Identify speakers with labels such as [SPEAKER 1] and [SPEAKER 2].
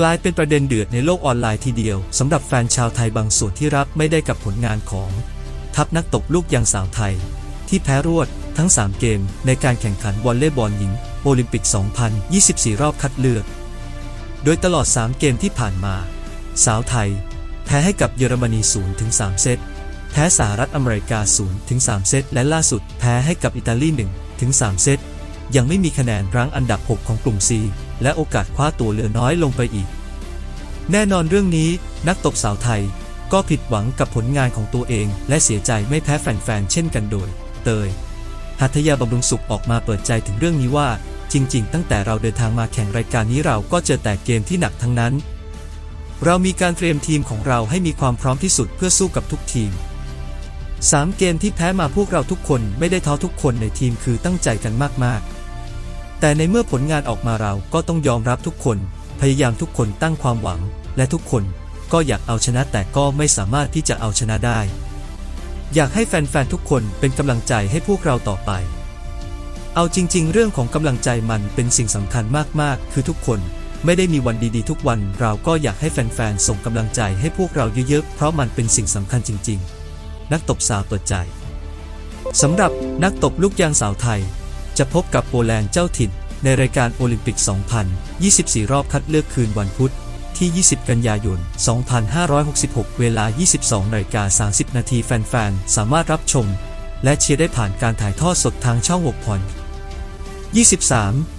[SPEAKER 1] กลายเป็นประเด็นเดือดในโลกออนไลน์ทีเดียวสำหรับแฟนชาวไทยบางส่วนที่รับไม่ได้กับผลงานของ ทัพนักตบลูกยางสาวไทย ที่แพ้รวดทั้ง 3 เกม ในการแข่งขันวอลเลย์บอลหญิง โอลิมปิก 2024 รอบคัดเลือก โดยตลอด 3 เกมที่ผ่านมา สาวไทย แพ้ให้กับเยอรมนี0ถึง3เซตแพ้สหรัฐอเมริกา0ถึง3เซตและล่าสุดแพ้ให้กับอิตาลี1ถึง3เซต ยังไม่มีคะแนนรั้งอันดับ 6 ของกลุ่ม C และโอกาสคว้าตัวเหลือน้อยลงไปอีก แน่นอนเรื่องนี้นักตบสาวไทยก็ผิดหวังกับผลงานของตัวเอง และเสียใจไม่แพ้แฟนๆเช่นกันโดย เตย หัตยาบำรุงสุขออกมาเปิดใจถึงเรื่องนี้ว่า จริง ๆ ตั้งแต่เราเดินทางมาแข่งรายการนี้เราก็เจอแต่เกมที่หนักทั้งนั้น เรามีการเตรียมทีมของเราให้มีความพร้อมที่สุดเพื่อสู้กับทุกทีม3เกมที่แพ้มาพวกเราทุกคนไม่ได้ท้อทุกคนในทีมคือตั้งใจกันมากๆ แต่ในเมื่อผลงานออกมาเราก็ต้องยอมรับทุกคน พยายามทุกคนตั้งความหวัง และทุกคนก็อยากเอาชนะแต่ก็ไม่สามารถที่จะเอาชนะได้ อยากให้แฟนๆทุกคนเป็นกำลังใจให้พวกเราต่อไป เอาจริง ๆ เรื่องของกำลังใจมันเป็นสิ่งสำคัญมากๆ คือทุกคนไม่ได้มีวันดีๆ ทุกวันเราก็อยากให้แฟนๆ ส่งกำลังใจให้พวกเราเยอะๆ เพราะมันเป็นสิ่งสำคัญจริง ๆ นักตบสาวเปิดใจสำหรับนักตบลูกยางสาวไทย จะพบกับโปแลนด์เจ้าถิ่น ในรายการโอลิมปิก 2024 รอบคัดเลือกคืนวันพุธที่ 20 กันยายน 2566 เวลา 22นาฬิกา30 นาทีแฟนๆ สามารถรับชม และเชียร์ได้ผ่านการถ่ายทอดสดทางช่อง6พร23